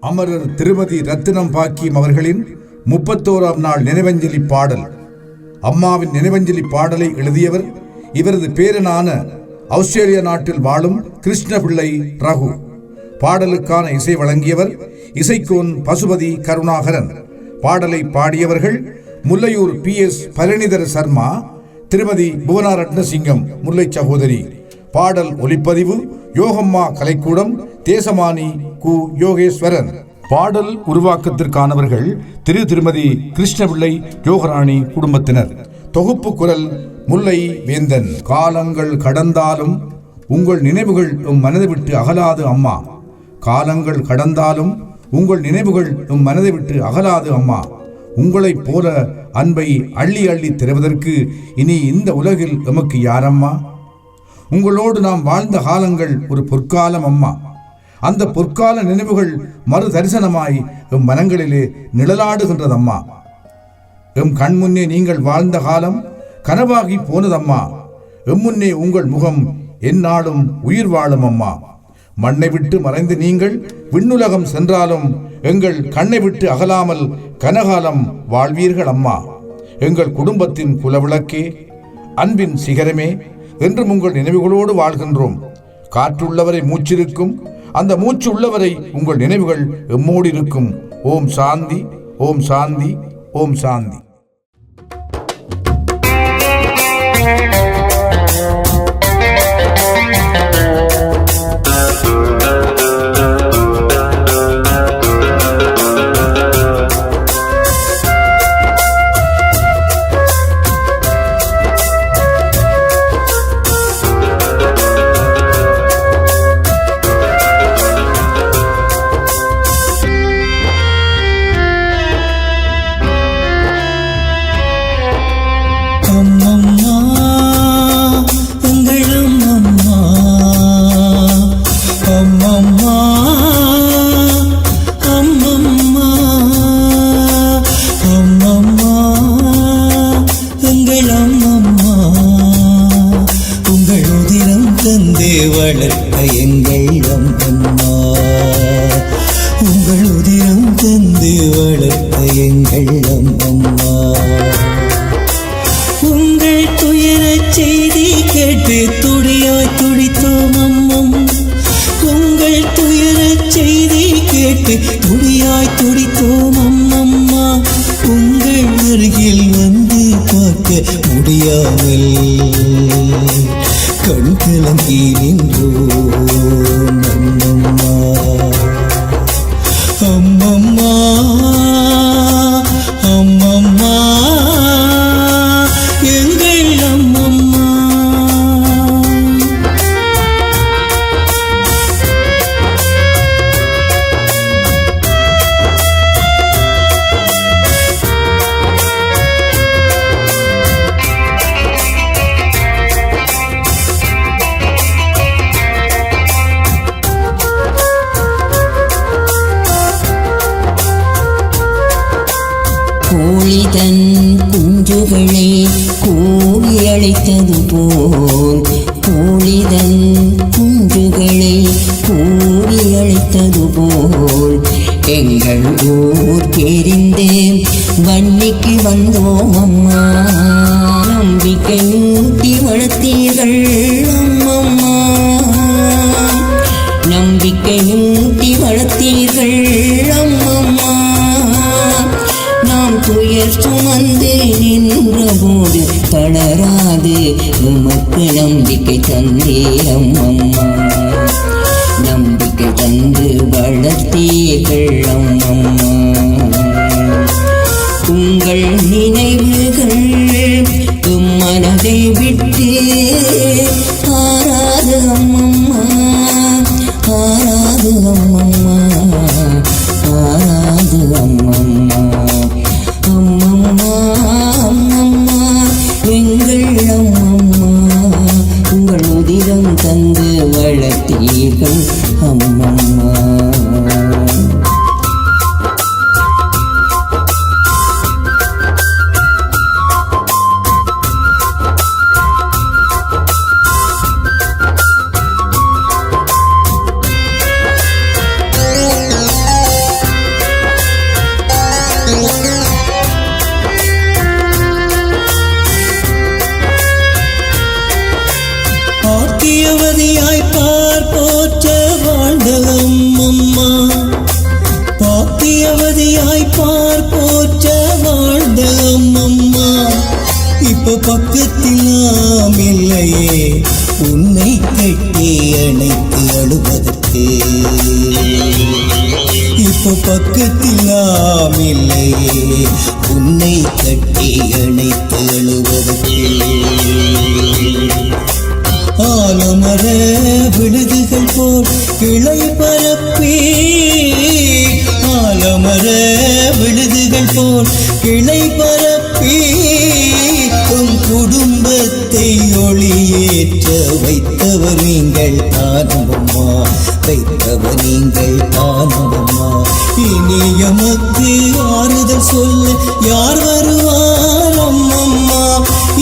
அமரர் திருமதி ரத்தினம் பாக்கியம் அவர்களின் முப்பத்தோராம் நாள் நினைவஞ்சலி பாடல். அம்மாவின் நினைவஞ்சலி பாடலை எழுதியவர் இவரது பேரனான ஆஸ்திரேலிய நாட்டில் வாழும் கிருஷ்ணபிள்ளை ரகு. பாடலுக்கான இசை வழங்கியவர் இசைக்கோன் பசுபதி கருணாகரன். பாடலை பாடியவர்கள் முல்லையூர் பி. எஸ். பழனிதர சர்மா திருமதி புவனா ரத்னசிங்கம் முல்லை சகோதரி. பாடல் ஒலிப்பதிவு யோகம்மா கலைக்கூடம் தேசமானி கு யோகேஸ்வரன். பாடல் உருவாக்கத்திற்கானவர்கள் திரு திருமதி கிருஷ்ணபிள்ளை யோகராணி குடும்பத்தினர். தொகுப்பு குரல் முல்லை வேந்தன் காலங்கள் கடந்தாலும் உங்கள் நினைவுகள் உம் மனதை விட்டு அகலாது அம்மா. காலங்கள் கடந்தாலும் உங்கள் நினைவுகள் உம் மனதை விட்டு அகலாது அம்மா. உங்களைப் போல அன்பை அள்ளி அள்ளி திறவதற்கு இனி இந்த உலகில் எமக்கு யாரம்மா? உங்களோடு நாம் வாழ்ந்த காலங்கள் ஒரு பொற்காலம் அம்மா. அந்த பொற்கால நினைவுகள் மறு தரிசனமாய் எம் மனங்களிலே நிழலாடுகின்றதம்மா. எம் கண் முன்னே நீங்கள் வாழ்ந்த காலம் கனவாகி போனதம்மா. எம் முன்னே உங்கள் முகம் எந்நாளும் உயிர் வாழும் அம்மா மண்ணை விட்டு மறைந்து நீங்கள் விண்ணுலகம் சென்றாலும் எங்கள் கண்ணை விட்டு அகலாமல் கனகாலம் வாழ்வீர்கள் அம்மா எங்கள் குடும்பத்தின் குலவிளக்கே அன்பின் சிகரமே என்றும் உங்கள் நினைவுகளோடு வாழ்கின்றோம். காற்றுள்ளவரை மூச்சிருக்கும் அந்த மூச்சு உள்ளவரை உங்கள் நினைவுகள் எம்மோடு இருக்கும் ஓம் சாந்தி ஓம் சாந்தி ஓம் சாந்தி. எங்கள் உதிரம் தந்தே வளர்த்த எங்கள் அம்மம்மா உங்கள் உதிரம் தந்து வளர்த்த எங்கள் அம்மம்மா உங்கள் துயர செய்தி கேட்டு துடியாய் துடித்தோம் அம்மம். உங்கள் துயர செய்தி கேட்டு துடியாய் துடித்தோம் அம்மம்மா. உங்கள் அருகில் வந்து பார்க்க முடியாமல் கூவி அழைத்தது போல் கூலிதல் குன்றுகளை கூவி அழைத்தது போல் எங்கள் ஊர் தெரிந்து வன்னிக்கு வந்தோம் அம்மா. நம்பிக்கை ஊட்டி வளர்த்தீர்கள் ஏற்று துயர் சுமந்து நின்ற போது தளராது. உமக்கு நம்பிக்கை தந்தே அம்மம்மா. ஒளியேற்ற வைத்தவர் நீங்கள் தானவம்மா வைத்தவர் நீங்கள் தானவம்மா இனி எமக்கு ஆறுதல் சொல்ல யார் வருவார் அம்மம்மா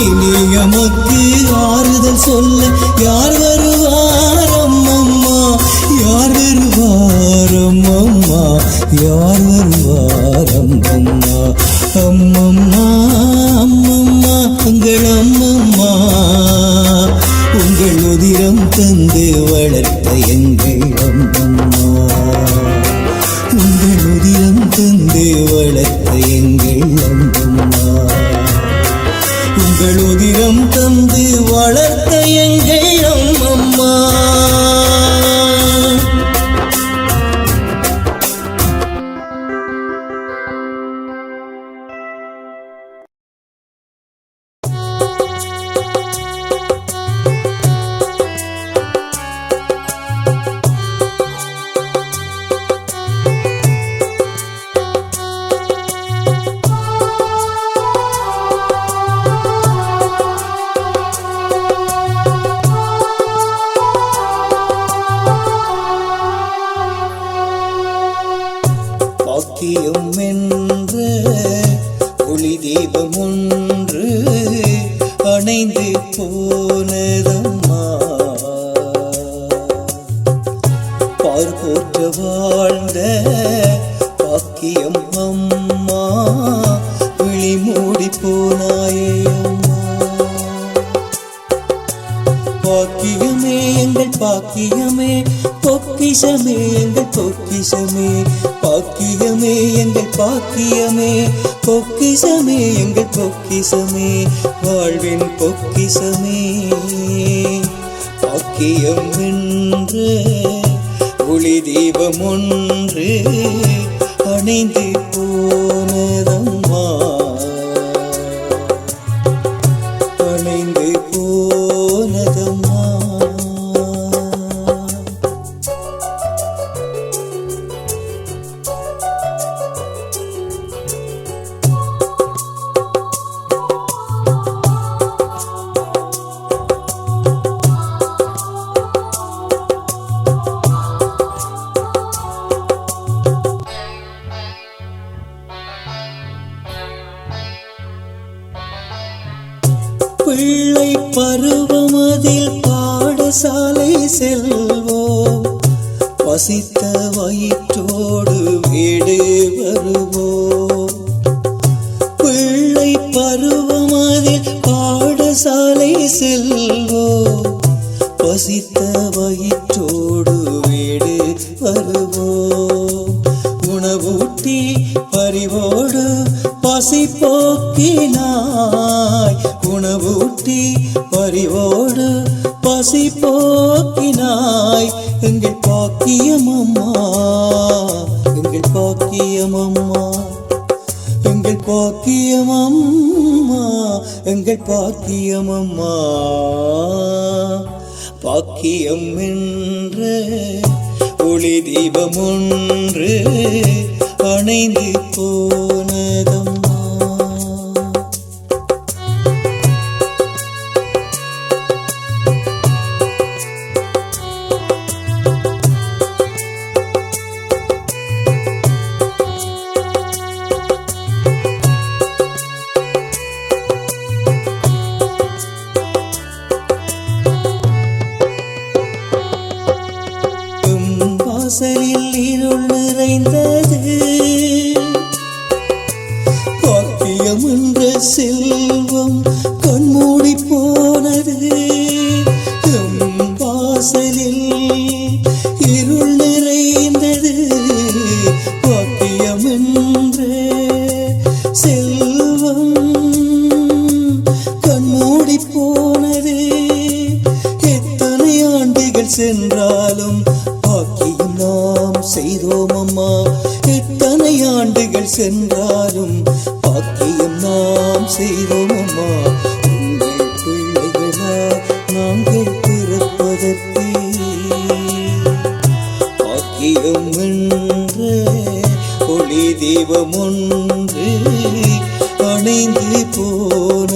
இனி எமக்கு ஆறுதல் சொல்ல யார் வருவார் அம்மம்மா யார் வருவார் அம்மம்மா யார் உங்கள் தந்து வளர்த்த எங்கள் அம்மம்மா உங்கள் உதிரம் தந்து வளர்த்த எங்கள் அம்மம்மா உங்கள் உதிரம் தந்து வளர்த்த எங்கள் அம்மம்மா பாக்கியம் பாக்கியமே பொக்கிஷமே எங்கள் பொக்கிஷமே. பாக்கியமே எங்கள் பாக்கியமே. பொக்கிஷமே எங்கள் பொக்கிஷமே. வாழ்வின் பொக்கிஷமே. பாக்கியம் என்று ஒளி தீபம் ஒன்று அணைந்து பசித்த வயிற்றோடு வீடு வருவோம் உணவூட்டி பறிவோடு பசி போக்கினாய் உணவூட்டி பறிவோடு பசி போக்கினாய் எங்கள் பாக்கியம் அம்மா எங்கள் பாக்கியம் அம்மா எங்கள் பாக்கியம் அம்மா எங்கள் பாக்கியம் அம்மா பாக்கியம் என்ற ஒளி தீபம் ஒன்று அணைந்து போனதம் பாக்கியம் என்ற செல்வம் கண்மூடி போனது. எம் வாசலில் இருள் நிறைந்தது. பாக்கியம் என்ற செல்வம் கண்மூடி போனது. எத்தனை ஆண்டுகள் சென்றாலும் பாக்கியம் நாம் செய்தோமா? சென்றாலும் பாக்கியம் நாம் செய்தோம் அம்மா உங்கள் பிள்ளைகளா நாங்கள் பிறப்பதற்கு பாக்கியம் என்ற ஒளி தெய்வம் ஒன்று அணைந்து போன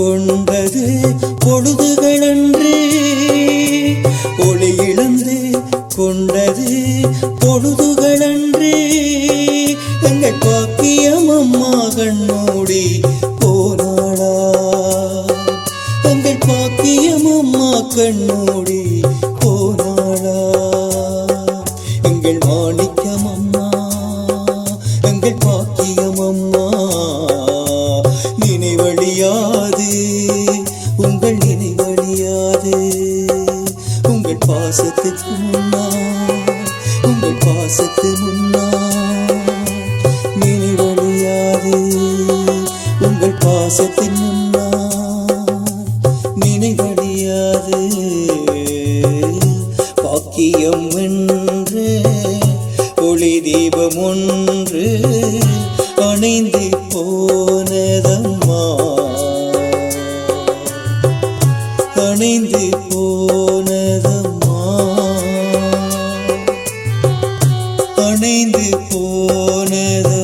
கொண்டது பொழுதுகளன்று. ஒளி இழந்து கொண்டது பொழுதுகளன்று. உங்கள் பாசத்து முன்னால் நினைவழியாது உங்கள் பாசத்தின் முன்னா நினைவழியாது பாக்கியம் என்று ஒளி தீபம் ஒன்று அணைந்து போனதம்மா. அணைந்து போ அணைந்து போனதம்மா